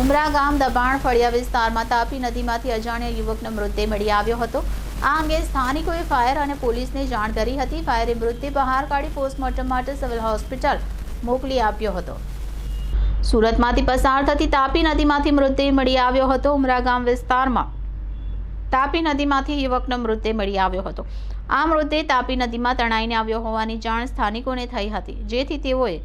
ઉમરા ગામ દબાણ ફળિયા વિસ્તારમાં તાપી નદીમાંથી અજાણ્યા યુવકનો મૃતદેહ મળી આવ્યો હતો. આ અંગે સ્થાનિકોએ ફાયર અને પોલીસને જાણ કરી હતી. ફાયરે મૃતદેહ બહાર કાઢી પોસ્ટમોર્ટમ માટે સિવિલ હોસ્પિટલ મોકલી આપ્યો હતો. સુરતમાંથી પસાર થતી તાપી નદીમાંથી મૃતદેહ મળી આવ્યો હતો. ઉમરા ગામ વિસ્તારમાં તાપી નદીમાંથી યુવકનો મૃતદેહ મળી આવ્યો હતો. આ મૃતદેહ તાપી નદીમાં તણાઈને આવ્યો હોવાની જાણ સ્થાનિકોને થઈ હતી, જેથી તેઓએ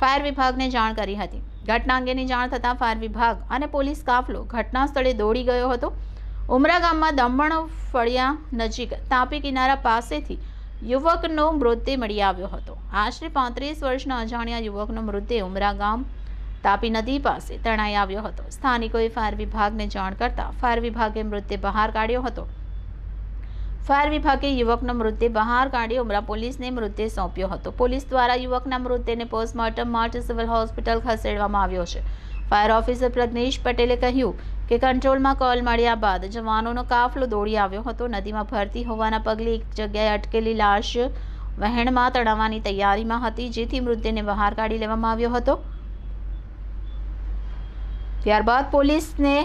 ફાયર વિભાગને જાણ કરી હતી. ઘટના અંગેની જાણ થતાં ફાયર વિભાગ અને પોલીસ કાફલો ઘટના સ્થળે દોડી ગયો હતો. ઉમરા ગામમાં દમણ ફળિયા નજીક તાપી કિનારા પાસેથી યુવકનો મૃતદેહ મળી આવ્યો હતો. આશરે પાંત્રીસ વર્ષના અજાણ્યા યુવકનો મૃતદેહ ઉમરા ગામ તાપી નદી પાસે તણાઈ આવ્યો હતો. સ્થાનિકોએ ફાયર વિભાગને જાણ કરતા ફાયર વિભાગે મૃતદેહ બહાર કાઢ્યો હતો. ફાયર વિભાગે યુવકનો મૃતદેહ બહાર કાઢી ઉમરા પોલીસને મૃતદેહ સોંપ્યો હતો. પોલીસ દ્વારા યુવકના મૃતદેહને પોસ્ટમોર્ટમ માટે સિવિલ હોસ્પિટલ ખસેડવામાં આવ્યો છે. ફાયર ઓફિસર પ્રજ્ઞેશ પટેલે કહ્યું કે કંટ્રોલમાં કોલ મળ્યા બાદ જવાનોનો કાફલો દોડી આવ્યો હતો. નદીમાં ભરતી હોવાના પગલે એક જગ્યાએ અટકેલી લાશ વહેણમાં તણાવવાની તૈયારીમાં હતી, જેથી મૃતદેહને બહાર કાઢી લેવામાં આવ્યો હતો. ત્યારબાદ પોલીસને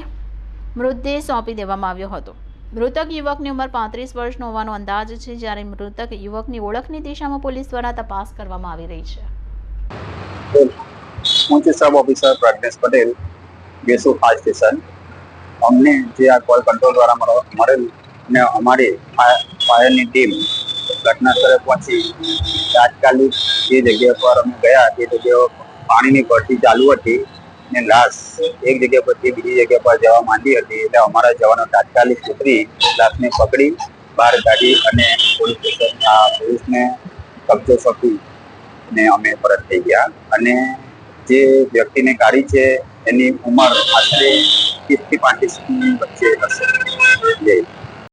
મૃતદેહ સોંપી દેવામાં આવ્યો હતો. મૃતક યુવકની ઉંમર પાંત્રીસ વર્ષનો હોવાનો અંદાજ છે, જ્યારે મૃતક યુવકની ઓળખની દિશામાં પોલીસ દ્વારા તપાસ કરવામાં આવી રહી છે. હું સબ ઓફિસર પ્રજ્ઞેશ પટેલ ગેસુ ફાયર સ્ટેશન. અમને જે આ કોલ કંટ્રોલ દ્વારા મળો- મળેલ ને અમારી ફાયર- ફાયરની ટીમ ઘટના સ્થળે પહોંચી. તાત્કાલિક જે જગ્યા પર અમે ગયા, તે જગ્યા પાણીની ભરતી ચાલુ હતી. ને લાશ એક જગ્યા પરથી બીજી જગ્યા પર જવા માંડી હતી એટલે અમારા જવાનો તાત્કાલિક ઉતરી લાશને પકડી, બહાર કાઢી અને પોલીસ સ્ટેશનના પોલીસને કબજો સોંપી ને અમે પરત થઈ ગયા. અને જે વ્યક્તિને કાઢી છે એની ઉંમર આશરે ત્રીસથી પાંત્રીસની વચ્ચે હશે.